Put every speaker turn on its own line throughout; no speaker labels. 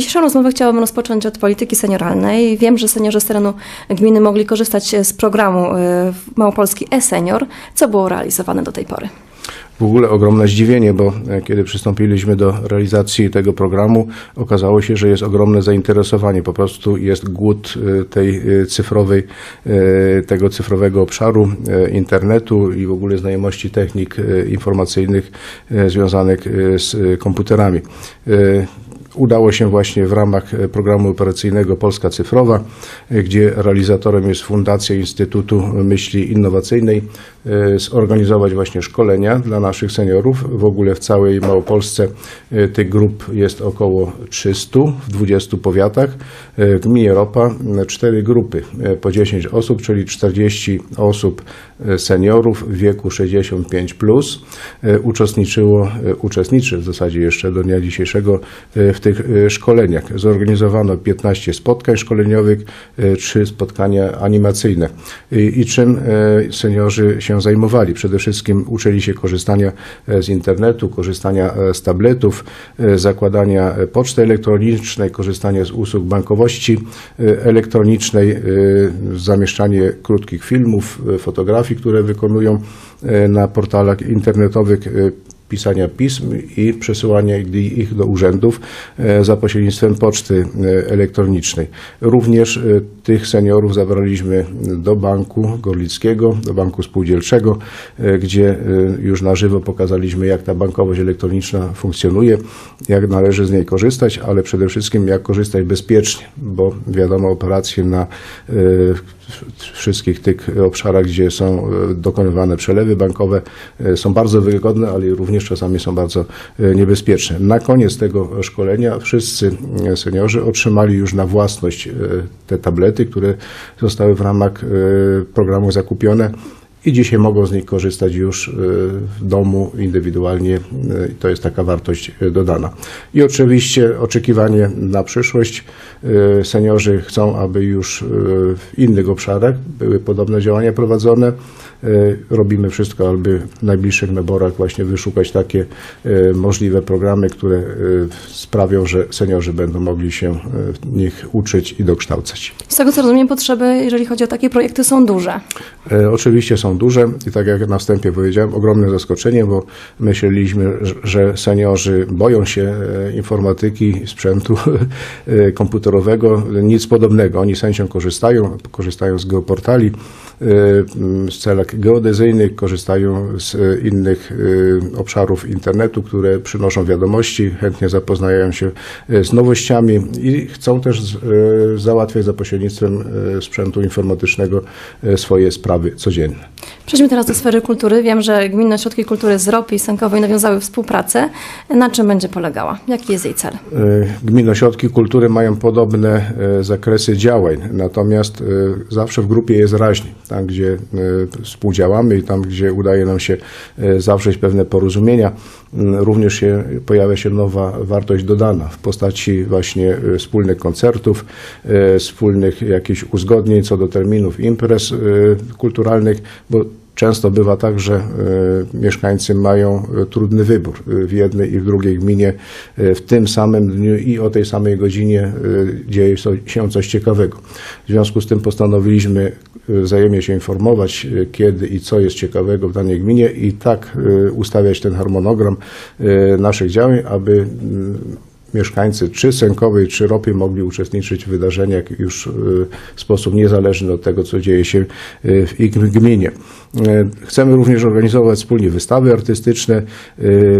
Dzisiejszą rozmowę chciałabym rozpocząć od polityki senioralnej. Wiem, że seniorzy z terenu gminy mogli korzystać z programu e, Małopolski e-Senior. Co było realizowane do tej pory?
w ogóle ogromne zdziwienie, bo e, kiedy przystąpiliśmy do realizacji tego programu, okazało się, że jest ogromne zainteresowanie. Po prostu jest głód e, tej e, cyfrowej, e, tego cyfrowego obszaru e, internetu i w ogóle znajomości technik e, informacyjnych e, związanych e, z e, komputerami. Udało się właśnie w ramach e, programu operacyjnego Polska Cyfrowa, e, gdzie realizatorem jest Fundacja Instytutu Myśli Innowacyjnej, zorganizować właśnie szkolenia dla naszych seniorów. W ogóle w całej Małopolsce e, tych grup jest około 300 w 20 powiatach. E, W gminie Ropa e, cztery grupy po 10 osób, czyli 40 osób seniorów w wieku 65 plus uczestniczyło, uczestniczy w zasadzie jeszcze do dnia dzisiejszego w tych szkoleniach. Zorganizowano 15 spotkań szkoleniowych, e, trzy spotkania animacyjne. I, i czym seniorzy się zajmowali? Przede wszystkim uczyli się korzystania e, z internetu, korzystania e, z tabletów, e, zakładania poczty elektronicznej, korzystania z usług bankowości elektronicznej, zamieszczanie krótkich filmów, fotografii, które wykonują na portalach internetowych pisania pism i przesyłania ich do urzędów e, za pośrednictwem poczty e, elektronicznej. Również e, tych seniorów zabraliśmy do Banku Gorlickiego, do Banku Spółdzielczego, gdzie już na żywo pokazaliśmy, jak ta bankowość elektroniczna funkcjonuje, jak należy z niej korzystać, ale przede wszystkim jak korzystać bezpiecznie, bo wiadomo, operacje na wszystkich tych obszarach, gdzie są e, dokonywane przelewy bankowe, e, są bardzo wygodne, ale również czasami są bardzo e, niebezpieczne. Na koniec tego szkolenia wszyscy seniorzy otrzymali już na własność te tablety, które zostały w ramach programu zakupione. I dzisiaj mogą z nich korzystać już e, w domu indywidualnie. E, To jest taka wartość e, dodana. I oczywiście oczekiwanie na przyszłość. Seniorzy chcą, aby już w innych obszarach były podobne działania prowadzone. Robimy wszystko, aby w najbliższych naborach właśnie wyszukać takie możliwe programy, które sprawią, że seniorzy będą mogli się w nich uczyć i dokształcać.
Z tego co rozumiem, potrzeby, jeżeli chodzi o takie projekty, są duże.
Oczywiście są duże i tak jak na wstępie powiedziałem, ogromne zaskoczenie, bo myśleliśmy, że- seniorzy boją się e, informatyki, sprzętu e, komputerowego, nic podobnego. Oni z korzystają, korzystają z geoportali, e, z celek geodezyjnych, korzystają z innych obszarów internetu, które przynoszą wiadomości, chętnie zapoznają się z nowościami i chcą też załatwiać za pośrednictwem sprzętu informatycznego swoje sprawy codzienne.
Przejdźmy teraz do sfery kultury. Wiem, że Gminne Ośrodki Kultury z Ropy i Sękowej nawiązały współpracę. Na czym będzie polegała? Jaki jest jej cel?
E, Gminne ośrodki kultury mają podobne e, zakresy działań, natomiast e, zawsze w grupie jest raźniej. Tam, gdzie współdziałamy i tam, gdzie udaje nam się zawrzeć pewne porozumienia, również się, pojawia się nowa wartość dodana w postaci właśnie e, wspólnych koncertów, e, wspólnych jakichś uzgodnień co do terminów imprez e, kulturalnych, bo Często bywa tak, że e, mieszkańcy mają e, trudny wybór e, w jednej i w drugiej gminie w tym samym dniu i o tej samej godzinie dzieje się coś ciekawego. W związku z tym postanowiliśmy wzajemnie się informować, kiedy i co jest ciekawego w danej gminie i tak ustawiać ten harmonogram naszych działań, aby mieszkańcy czy Sękowej, czy Ropy mogli uczestniczyć w wydarzeniach już y, w sposób niezależny od tego, co dzieje się y, w ich gminie. Y, Chcemy również organizować wspólnie wystawy artystyczne,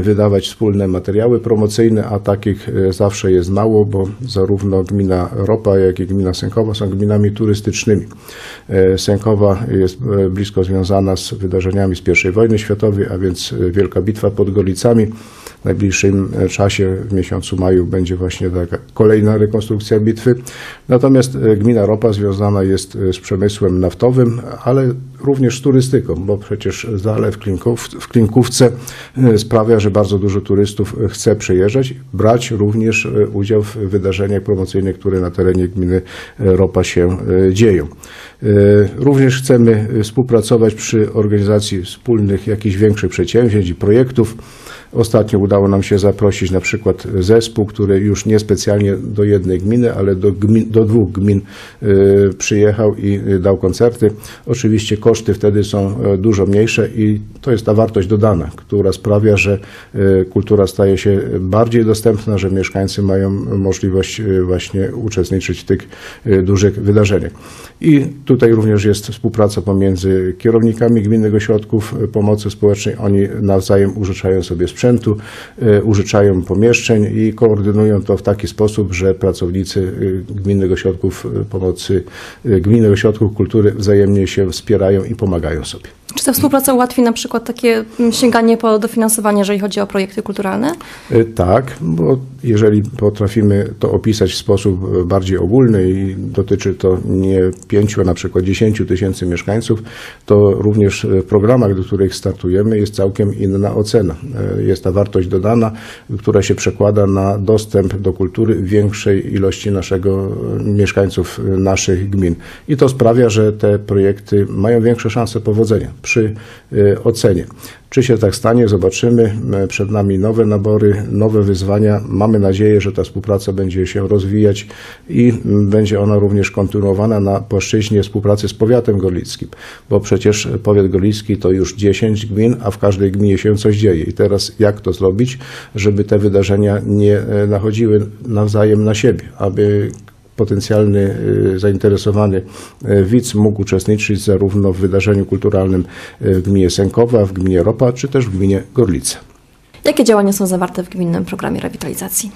wydawać wspólne materiały promocyjne, a takich zawsze jest mało, bo zarówno gmina Ropa, jak i gmina Sękowa są gminami turystycznymi. Sękowa jest blisko związana z wydarzeniami z I wojny światowej, a więc Wielka Bitwa pod Golicami. W najbliższym e, czasie, w miesiącu maju, będzie właśnie taka kolejna rekonstrukcja bitwy. Natomiast e, gmina Ropa związana jest e, z przemysłem naftowym, ale również turystyką, bo przecież zalew w Klinkówce e, sprawia, że bardzo dużo turystów e, chce przyjeżdżać, brać również e, udział w wydarzeniach promocyjnych, które na terenie gminy Ropa się dzieją. Również chcemy współpracować przy organizacji wspólnych jakichś większych przedsięwzięć i projektów. Ostatnio udało nam się zaprosić na przykład zespół, który już nie specjalnie do jednej gminy, ale do, gmin, do dwóch gmin przyjechał i dał koncerty. Oczywiście koszty wtedy są e, dużo mniejsze i to jest ta wartość dodana, która sprawia, że e, kultura staje się bardziej dostępna, że mieszkańcy mają możliwość e, właśnie uczestniczyć w tych dużych wydarzeniach. I tutaj również jest współpraca pomiędzy kierownikami gminnych ośrodków pomocy społecznej. Oni nawzajem użyczają sobie sprzętu, użyczają pomieszczeń i koordynują to w taki sposób, że pracownicy gminnych ośrodków pomocy, gminnych ośrodków kultury wzajemnie się wspierają i pomagają sobie.
Czy ta współpraca ułatwi na przykład takie mm, sięganie po dofinansowanie, jeżeli chodzi o projekty kulturalne?
E, Tak, bo jeżeli potrafimy to opisać w sposób e, bardziej ogólny i dotyczy to nie pięciu, a na przykład dziesięciu tysięcy mieszkańców, to również w programach, do których startujemy, jest całkiem inna ocena. E, Jest ta wartość dodana, która się przekłada na dostęp do kultury większej ilości naszego mieszkańców naszych gmin. I to sprawia, że te projekty mają większe szanse powodzenia przy e, ocenie. Czy się tak stanie, zobaczymy. E, Przed nami nowe nabory, nowe wyzwania. Mamy nadzieję, że ta współpraca będzie się rozwijać i mm, będzie ona również kontynuowana na płaszczyźnie współpracy z powiatem gorlickim, bo przecież powiat gorlicki to już 10 gmin, a w każdej gminie się coś dzieje. I teraz jak to zrobić, żeby te wydarzenia nie e, nachodziły nawzajem na siebie, aby potencjalny y, zainteresowany y, widz mógł uczestniczyć zarówno w wydarzeniu kulturalnym y, w gminie Sękowa, w gminie Ropa, czy też w gminie Gorlice.
Jakie działania są zawarte w gminnym programie rewitalizacji?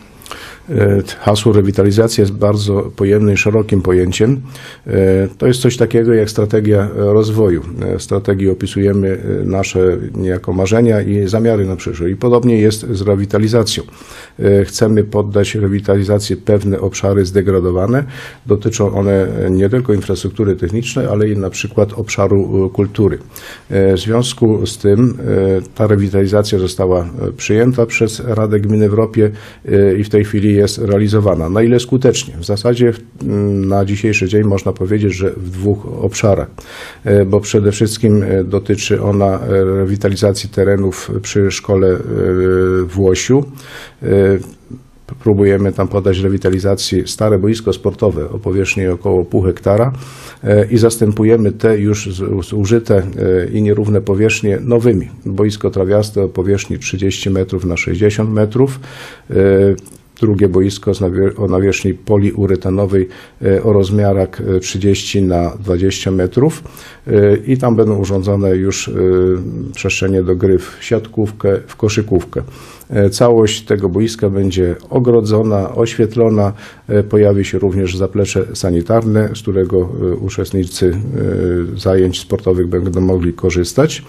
E, Hasło rewitalizacja jest bardzo pojemnym i szerokim pojęciem. E, To jest coś takiego jak strategia rozwoju. E, W strategii opisujemy nasze niejako marzenia i zamiary na przyszłość. I podobnie jest z rewitalizacją. Chcemy poddać rewitalizacji pewne obszary zdegradowane. Dotyczą one nie tylko infrastruktury technicznej, ale i na przykład obszaru kultury. W związku z tym ta rewitalizacja została przyjęta przez Radę Gminy w i w tej chwili jest realizowana. Na ile skutecznie? W zasadzie w- m, na dzisiejszy dzień można powiedzieć, że w dwóch obszarach, E, bo przede wszystkim e, dotyczy ona e, rewitalizacji terenów przy szkole w Łosiu. Próbujemy tam podać rewitalizacji stare boisko sportowe o powierzchni około pół hektara i zastępujemy te już zużyte i nierówne powierzchnie nowymi. Boisko trawiaste o powierzchni 30 metrów na 60 metrów. E, Drugie boisko o nawierzchni poliuretanowej e, o rozmiarach e, 30 na 20 metrów e, i tam będą urządzone już e, przestrzenie do gry w siatkówkę, w koszykówkę. E, Całość tego boiska będzie ogrodzona, oświetlona. E, Pojawi się również zaplecze sanitarne, z którego e, uczestnicy e, zajęć sportowych będą mogli korzystać.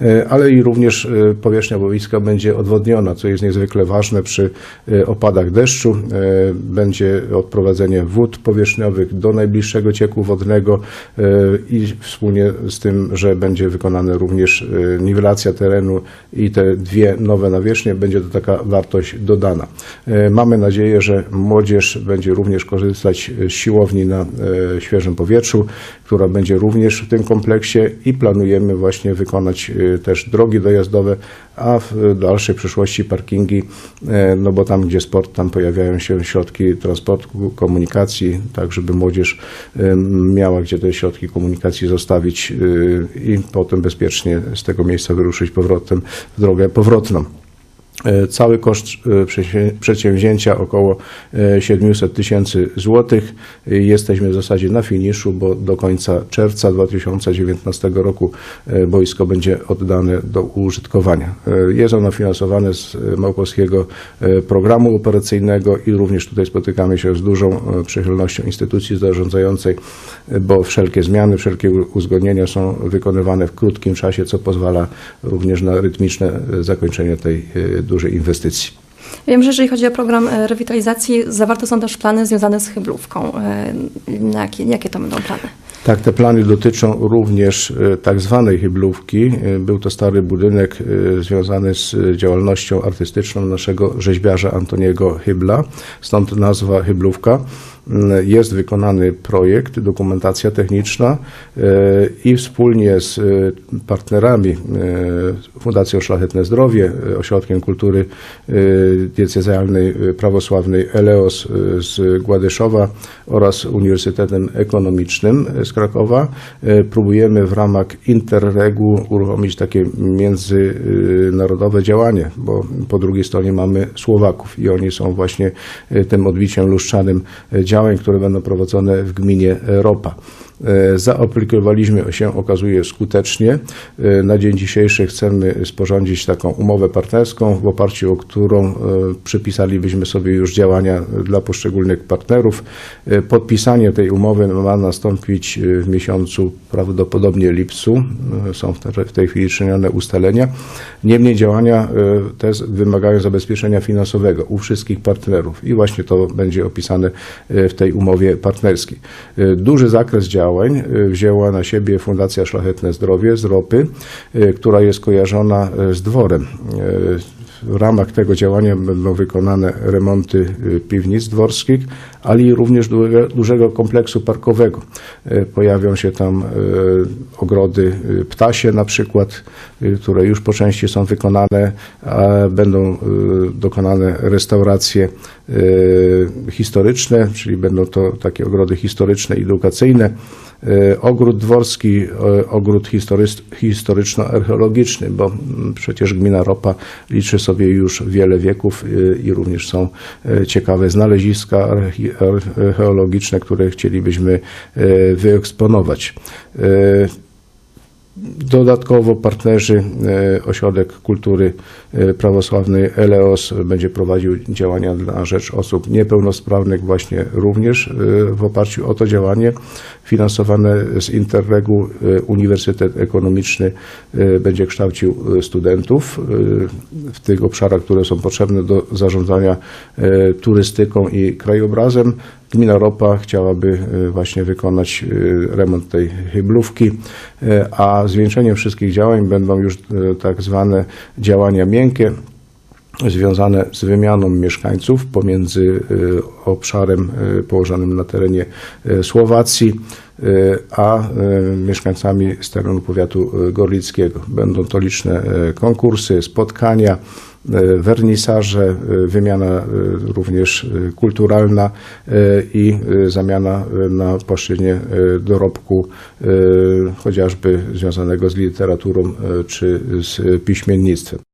E, Ale i również e, powierzchnia boiska będzie odwodniona, co jest niezwykle ważne przy e, opadach deszczu. E, Będzie odprowadzenie wód powierzchniowych do najbliższego cieku wodnego e, i wspólnie z tym, że będzie wykonana również e, niwelacja terenu i te dwie nowe nawierzchnie, będzie to taka wartość dodana. Mamy nadzieję, że młodzież będzie również korzystać z siłowni na świeżym powietrzu, która będzie również w tym kompleksie i planujemy właśnie wykonać też drogi dojazdowe, a w dalszej przyszłości parkingi, e, no bo tam, gdzie sport, tam pojawiają się środki transportu, komunikacji, tak żeby młodzież e, miała gdzie te środki komunikacji zostawić e, i potem bezpiecznie z tego miejsca wyruszyć powrotem w drogę powrotną. E, Cały koszt e, przedsię- przedsięwzięcia około e, 700 tysięcy złotych. E, Jesteśmy w zasadzie na finiszu, bo do końca czerwca 2019 roku e, boisko będzie oddane do użytkowania. E, Jest ono finansowane z e, Małopolskiego e, Programu Operacyjnego i również tutaj spotykamy się z dużą e, przychylnością instytucji zarządzającej, e, bo wszelkie zmiany, wszelkie uzgodnienia są wykonywane w krótkim czasie, co pozwala również na rytmiczne e, zakończenie tej e, dużej inwestycji.
Wiem, że jeżeli chodzi o program e, rewitalizacji, zawarte są też plany związane z hyblówką. E, Jakie, jakie to będą plany?
Tak, te plany dotyczą również e, tak zwanej hyblówki. Był to stary budynek związany z działalnością artystyczną naszego rzeźbiarza Antoniego Hybla, stąd nazwa hyblówka. Mm, Jest wykonany projekt, dokumentacja techniczna e, i wspólnie z e, partnerami Fundacją Szlachetne Zdrowie, Ośrodkiem Kultury Diecezjalnej Prawosławnej Eleos z Gładyszowa oraz Uniwersytetem Ekonomicznym z Krakowa. Próbujemy w ramach Interregu uruchomić takie międzynarodowe działanie, bo po drugiej stronie mamy Słowaków i oni są właśnie tym odbiciem lustrzanym działań, które będą prowadzone w gminie Ropa. E, Zaaplikowaliśmy się, okazuje, skutecznie. E, Na dzień dzisiejszy chcemy sporządzić taką umowę partnerską, w oparciu o którą e, przypisalibyśmy sobie już działania dla poszczególnych partnerów. Podpisanie tej umowy ma nastąpić w miesiącu prawdopodobnie lipcu. Są w te- w tej chwili czynione ustalenia. Niemniej działania te wymagają zabezpieczenia finansowego u wszystkich partnerów i właśnie to będzie opisane w tej umowie partnerskiej. E, Duży zakres działań e, wzięła na siebie Fundacja Szlachetne Zdrowie z Ropy, która jest kojarzona z dworem. W ramach tego działania będą wykonane remonty e, piwnic dworskich, ale i również dużego, kompleksu parkowego. E, Pojawią się tam e, ogrody ptasie na przykład, które już po części są wykonane, a będą dokonane restauracje historyczne, czyli będą to takie ogrody historyczne i edukacyjne. Ogród dworski, ogród historyczno-archeologiczny, bo mm, przecież gmina Ropa liczy sobie już wiele wieków e, i również są e, ciekawe znaleziska archeologiczne, które chcielibyśmy e, wyeksponować. Dodatkowo partnerzy, Ośrodek Kultury Prawosławnej Eleos będzie prowadził działania na rzecz osób niepełnosprawnych właśnie również w oparciu o to działanie finansowane z Interregu e, Uniwersytet Ekonomiczny e, będzie kształcił e, studentów w tych obszarach, które są potrzebne do zarządzania turystyką i krajobrazem. Gmina Ropa chciałaby właśnie wykonać remont tej hyblówki, a zwieńczeniem wszystkich działań będą już tak zwane działania miękkie, związane z wymianą mieszkańców pomiędzy e, obszarem e, położonym na terenie e, Słowacji, a mieszkańcami z terenu powiatu gorlickiego. Będą to liczne konkursy, spotkania, wernisaże, wymiana również kulturalna i zamiana na płaszczyźnie dorobku chociażby związanego z literaturą czy z piśmiennictwem.